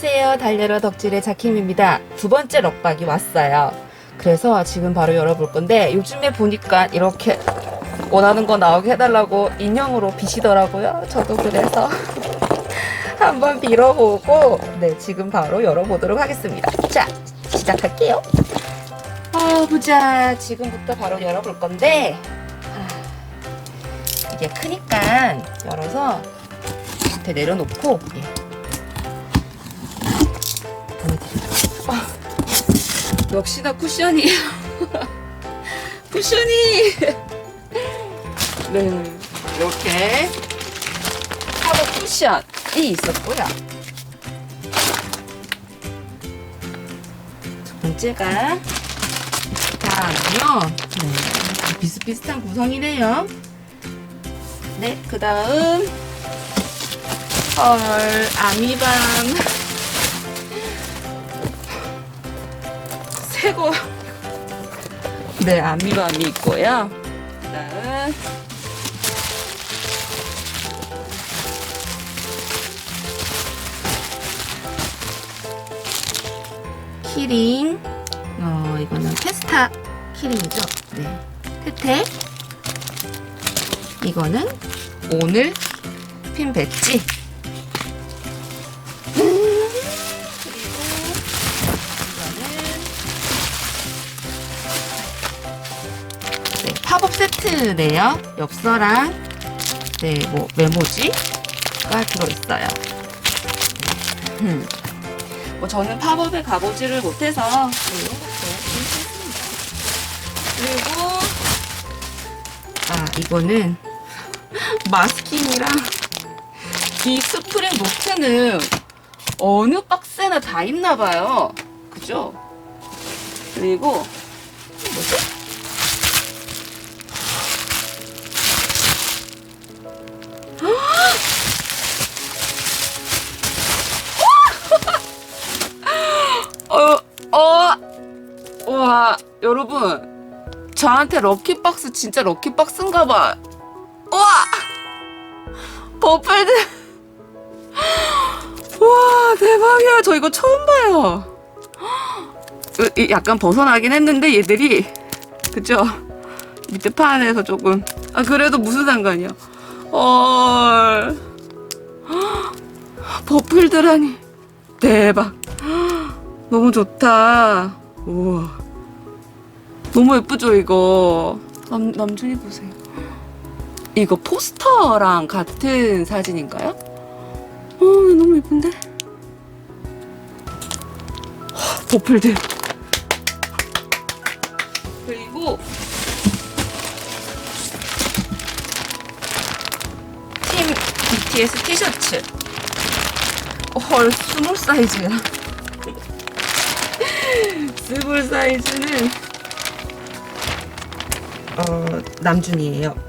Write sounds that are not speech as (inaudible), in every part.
안녕하세요. 달려라 덕질의 자킴입니다. 두 번째 럭박이 왔어요. 그래서 지금 바로 열어볼 건데 요즘에 보니까 이렇게 원하는 거 나오게 해달라고 인형으로 비시더라고요. 저도 그래서 (laughs) 한번 빌어보고 네 지금 바로 열어보도록 하겠습니다. 자 시작할게요. 아 보자 지금부터 바로 열어볼 건데 아, 이게 크니까 열어서 밑에 내려놓고 예. 역시 나 쿠션이에요. (laughs) 쿠션이 (laughs) 네 이렇게 하도 쿠션이 있었고요. 첫 번째가 다음은요. 네, 비슷비슷한 구성이네요. 네, 그 다음 헐 아미밤 새거 네 아미밤이 있고요. 그 다음. 키링. 어 이거는 테스타 키링이죠? 네. 테테. 이거는 오늘 핀 배지 세트네요 엽서랑 네 뭐 메모지가 들어있어요 음. 뭐 저는 팝업에 가보지를 못해서 네, 이런 것도 준비했습니다. 그리고 아 이거는 마스킹이랑 이 스프링 노트는 어느 박스에나 다 있나봐요. 그죠? 그리고 뭐지? 어, 와, 여러분. 저한테 럭키박스 진짜 럭키박스인가봐. 와! 버플들. 와, 대박이야. 저 이거 처음 봐요. 약간 벗어나긴 했는데, 얘들이. 그죠? 밑에 판에서 조금. 아, 그래도 무슨 상관이야. 헐. 버플들하니. 대박. 너무 좋다. 우와. 너무 예쁘죠, 이거? 남, 남준이 보세요. 이거 포스터랑 같은 사진인가요? 어, 너무 예쁜데? 하, 버플들. 그리고 팀 BTS 티셔츠. 헐, 스몰 사이즈야. 스몰 사이즈는 어 남준이에요. (laughs)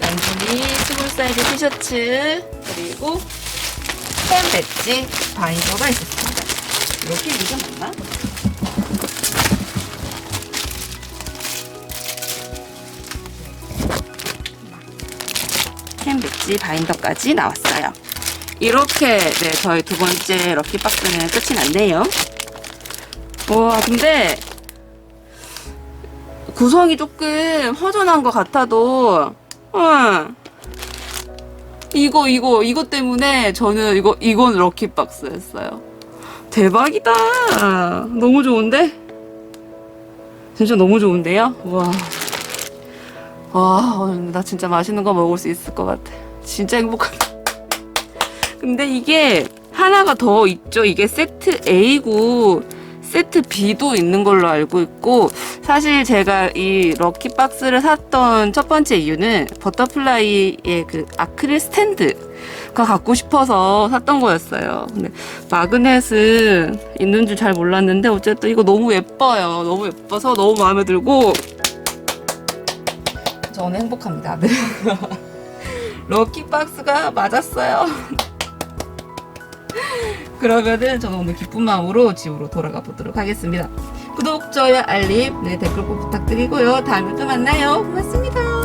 남준이 스몰 사이즈 티셔츠 그리고 팬 배지 바이더가 있었습니다. 이렇게 이게 맞나? 캔 배지 바인더까지 나왔어요. 이렇게 네 저희 두 번째 럭키 박스는 끝이 났네요. 와 근데 구성이 조금 허전한 것 같아도 응. 이거 이거 이거 때문에 저는 이거 이건 럭키 박스였어요. 대박이다. 너무 좋은데? 진짜 너무 좋은데요? 와. 와, 나 진짜 맛있는 거 먹을 수 있을 것 같아. 진짜 행복하다. 근데 이게 하나가 더 있죠. 이게 세트 A고 세트 B도 있는 걸로 알고 있고 사실 제가 이 럭키 박스를 샀던 첫 번째 이유는 버터플라이의 그 아크릴 스탠드가 갖고 싶어서 샀던 거였어요. 근데 마그넷은 있는 줄 잘 몰랐는데 어쨌든 이거 너무 예뻐요. 너무 예뻐서 너무 마음에 들고 저는 행복합니다. 네. (laughs) 럭키 박스가 맞았어요. (laughs) 그러면은 저는 오늘 기쁜 마음으로 집으로 돌아가 보도록 하겠습니다. 구독, 좋아요, 알림, 네, 댓글 꼭 부탁드리고요. 다음에 또 만나요. 고맙습니다.